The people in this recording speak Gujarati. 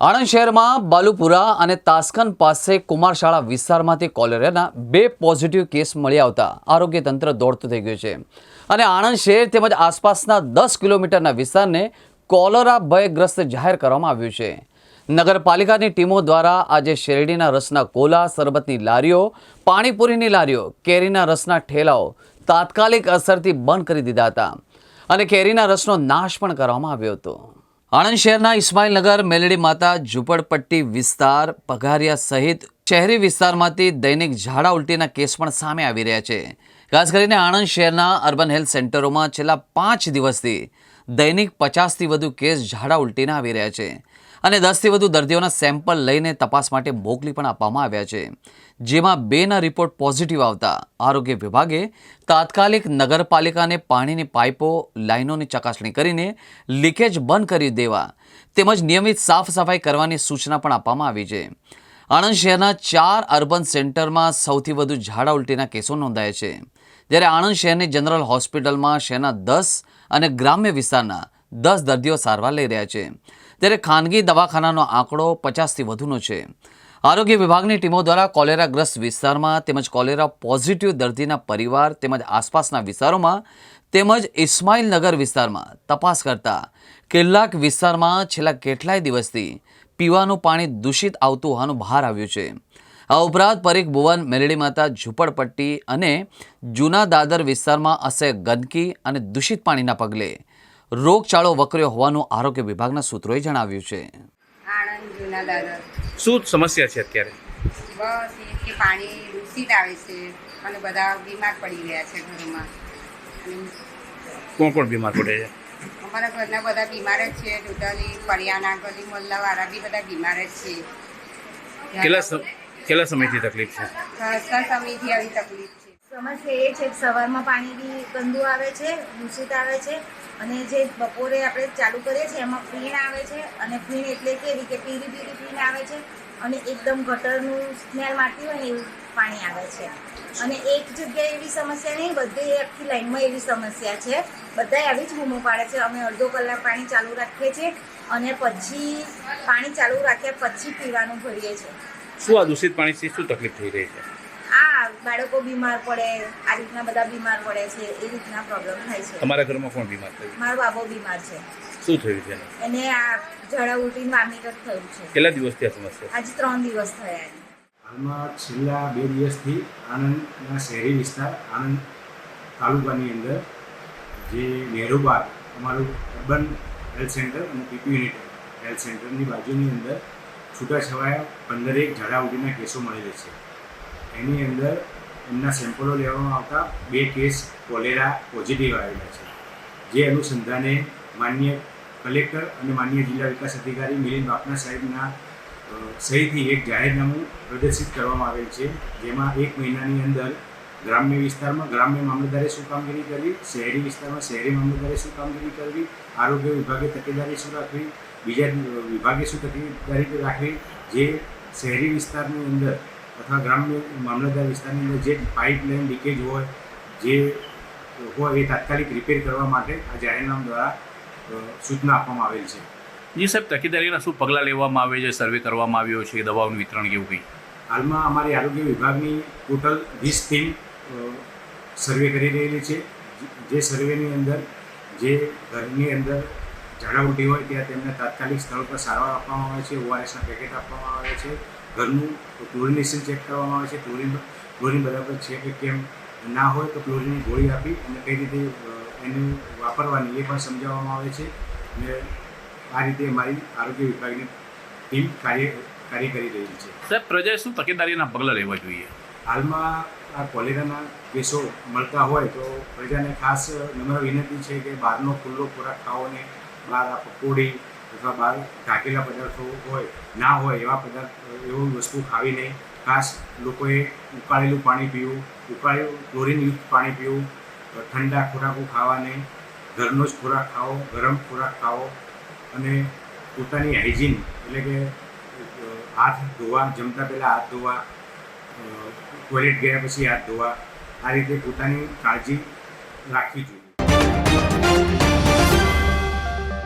આણંદ શહેરમાં બાલુપુરા અને તાસ્કન પાસે કુમારશાળા વિસ્તારમાંથી કોલેરાના બે પોઝિટિવ કેસ મળી આવતા આરોગ્ય તંત્ર દોડતું થઈ ગયું છે. અને આણંદ શહેર તેમજ આસપાસના દસ કિલોમીટરના વિસ્તારને કોલેરા ભયગ્રસ્ત જાહેર કરવામાં આવ્યું છે. નગરપાલિકાની ટીમો દ્વારા આજે શેરડીના રસના કોલા શરબતની લારીઓ, પાણીપુરીની લારીઓ, કેરીના રસના ઠેલાઓ તાત્કાલિક અસરથી બંધ કરી દીધા હતા. અને કેરીના રસનો નાશ પણ કરવામાં આવ્યો હતો. આણંદ શહેરના ઇસ્માઇલનગર મેલડી માતા, ઝુંપડપટ્ટી વિસ્તાર, પઘારિયા સહિત શહેરી વિસ્તારમાંથી દૈનિક ઝાડા ઉલટીના કેસ પણ સામે આવી રહ્યા છે. ખાસ કરીને આણંદ શહેરના અર્બન હેલ્થ સેન્ટરોમાં છેલ્લા પાંચ દિવસથી દૈનિક પચાસથી વધુ કેસ ઝાડા ઉલટીના આવી રહ્યા છે અને દસથી વધુ દર્દીઓના સેમ્પલ લઈને તપાસ માટે મોકલી પણ આપવામાં આવ્યા છે. જેમાં બેના રિપોર્ટ પોઝિટિવ આવતા આરોગ્ય વિભાગે તાત્કાલિક નગરપાલિકાને પાણીની પાઇપો, લાઇનોની ચકાસણી કરીને લીકેજ બંધ કરી દેવા તેમજ નિયમિત સાફ સફાઈ કરવાની સૂચના પણ આપવામાં આવી છે. આણંદ શહેરના ચાર અર્બન સેન્ટરમાં સૌથી વધુ ઝાડા ઉલટીના કેસો નોંધાયા છે. જ્યારે આણંદ શહેરની જનરલ હોસ્પિટલમાં શહેરના દસ અને ગ્રામ્ય વિસ્તારના દસ દર્દીઓ સારવાર લઈ રહ્યા છે. ત્યારે ખાનગી દવાખાનાનો આંકડો પચાસથી વધુનો છે. આરોગ્ય વિભાગની ટીમો દ્વારા કોલેરાગ્રસ્ત વિસ્તારમાં તેમજ કોલેરા પોઝિટિવ દર્દીના પરિવાર તેમજ આસપાસના વિસ્તારોમાં તેમજ ઇસ્માઇલનગર વિસ્તારમાં તપાસ કરતા કેટલાક વિસ્તારમાં છેલ્લા કેટલાય દિવસથી પીવાનું પાણી દૂષિત આવતું હોવાનું બહાર આવ્યું છે. આ ઉપરાંત પરીખ ભુવન મેલડી માતા ઝૂંપડપટ્ટી અને જૂના દાદર વિસ્તારમાં અસે ગંદકી અને દૂષિત પાણીના પગલે. રોગચાળો વકર્યો હોવાનું આરોગ્ય વિભાગના સૂત્રોએ જણાવ્યું છે. આણંદ જૂના દાદર. શું સમસ્યા છે અત્યારે? બસ કે પાણી દૂષિત આવે છે અને બધા બીમાર પડી ગયા છે ઘરમાં. કોણ કોણ બીમાર પડે છે? અમારા ઘરના બધા બીમાર જ છે. ટોટલી પરિયાના ગલી મોલ્લાવાળા બી બધા બીમાર જ છે. કેટલા કેટલા સમયથી તકલીફ છે? ખાસા સમયથી આવી તકલીફ છે. સમસ્યા એ છે કે સવારમાં પાણી બી ગંદુ આવે છે દૂષિત આવે છે અને જે બપોરે આપણે ચાલુ કરીએ છીએ એમાં ફીણ આવે છે અને ફીણ એટલે કેવી કે પીરી પીરી ફીણ આવે છે અને એકદમ ગટરનું સ્મેલ મારતી હોય ને એવું પાણી આવે છે. અને એક જગ્યાએ એવી સમસ્યા નહીં બધી આખી લાઈનમાં એવી સમસ્યા છે. બધા આવી જ બૂમો પાડે છે. અમે અડધો કલાક પાણી ચાલુ રાખીએ છીએ અને પછી પાણી ચાલુ રાખ્યા પછી પીવાનું ભરીએ છીએ. શું આ દૂષિત પાણીથી શું તકલીફ થઈ રહી છે? આ બાળકો બીમાર પડે આ રીતના બધા બીમાર પડે છે એ રીતના પ્રોબ્લેમ થાય છે. તમારા ઘરમાં કોણ બીમાર થયું? મારો બાબો બીમાર છે. શું થયું છે એને? એને આ ઝાડા ઉલટીને વામિટ જ થયું છે. કેટલા દિવસથી આ સમસ્યા? આજે ત્રણ દિવસ થયા એને. હાલમાં છેલ્લા બે દિવસથી આણંદના શહેરી વિસ્તાર આણંદ તાલુકાની અંદર જે નહેરુ બાગ અમારું અર્બન હેલ્થ સેન્ટર અને પીપી યુનિટ હેલ્થ સેન્ટરની બાજુની અંદર છૂટાછવાયા પંદરેક ઝાડા ઉલટીના કેસો મળેલા છે. એની અંદર એમના સેમ્પલો લેવામાં આવતા બે કેસ કોલેરા પોઝિટિવ આવેલા છે, જે અનુસંધાને માન્ય કલેક્ટર અને માન્ય જિલ્લા વિકાસ અધિકારી મિલિંદ બાપના સાહેબના સહીથી એક જાહેરનામું પ્રદર્શિત કરવામાં આવેલ છે, જેમાં એક મહિનાની અંદર ગ્રામ્ય વિસ્તારમાં ગ્રામ્ય મામલતદારે શું કામગીરી કરવી શહેરી વિસ્તારમાં શહેરી મામલતદારે શું કામગીરી કરવી આરોગ્ય વિભાગે તકેદારી શું રાખવી બીજા વિભાગે શું તકેદારી રાખવી જે શહેરી વિસ્તારની અંદર અથવા ગ્રામ્ય મામલતદાર વિસ્તારની અંદર જે પાઇપલાઇન લીકેજ હોય જે હોય એ તાત્કાલિક રિપેર કરવા માટે આ જાહેરનામ દ્વારા સૂચના આપવામાં આવેલ છે. જી સાહેબ તકેદારીના શું પગલાં લેવામાં આવે છે? સર્વે કરવામાં આવ્યો છે દવાઓનું વિતરણ કેવું કંઈ? હાલમાં અમારી આરોગ્ય વિભાગની ટોટલ વીસ ટીમ સર્વે કરી રહેલી છે. જે સર્વેની અંદર જે ઘરની અંદર ઝાડા હોય ત્યાં તેમને તાત્કાલિક સ્થળ પર સારવાર આપવામાં આવે છે ઓઆરએસના પેકેટ આપવામાં આવે છે. ઘરનું ક્લોરિનેશન ચેક કરવામાં આવે છે. ક્લોરિન ક્લોરિન બરાબર છે કે કેમ ના હોય તો ક્લોરિનની ગોળી આપી અને કઈ રીતે એને વાપરવાની એ પણ સમજાવવામાં આવે છે. અને આ રીતે અમારી આરોગ્ય વિભાગની ટીમ કાર્ય કાર્ય કરી રહી છે. સાહેબ પ્રજાએ શું તકેદારીના પગલાં લેવા જોઈએ? હાલમાં આ કોલેરાના કેસો મળતા હોય તો પ્રજાને ખાસ નમ્ર વિનંતી છે કે બહારનો ખુલ્લો ખોરાક ખાવો ને બહાર આ પકોડી અથવા બહાર ઢાંકેલા પદાર્થો હોય, ના હોય એવા પદાર્થ, એવું વસ્તુ ખાવી નહીં. ખાસ લોકોએ ઉકાળેલું પાણી પીવું, ઉકાળેલું ક્લોરીનયુક્ત પાણી પીવું, ઠંડા ખોરાકો ખાવા નહીં ઘરનો જ ખોરાક ખાવો ગરમ ખોરાક ખાવો અને પોતાની હાઇજીન એટલે કે હાથ ધોવા, જમતા પહેલાં હાથ ધોવા ટોયલેટ ગયા પછી હાથ ધોવા. આ રીતે પોતાની કાળજી રાખવી જોઈએ.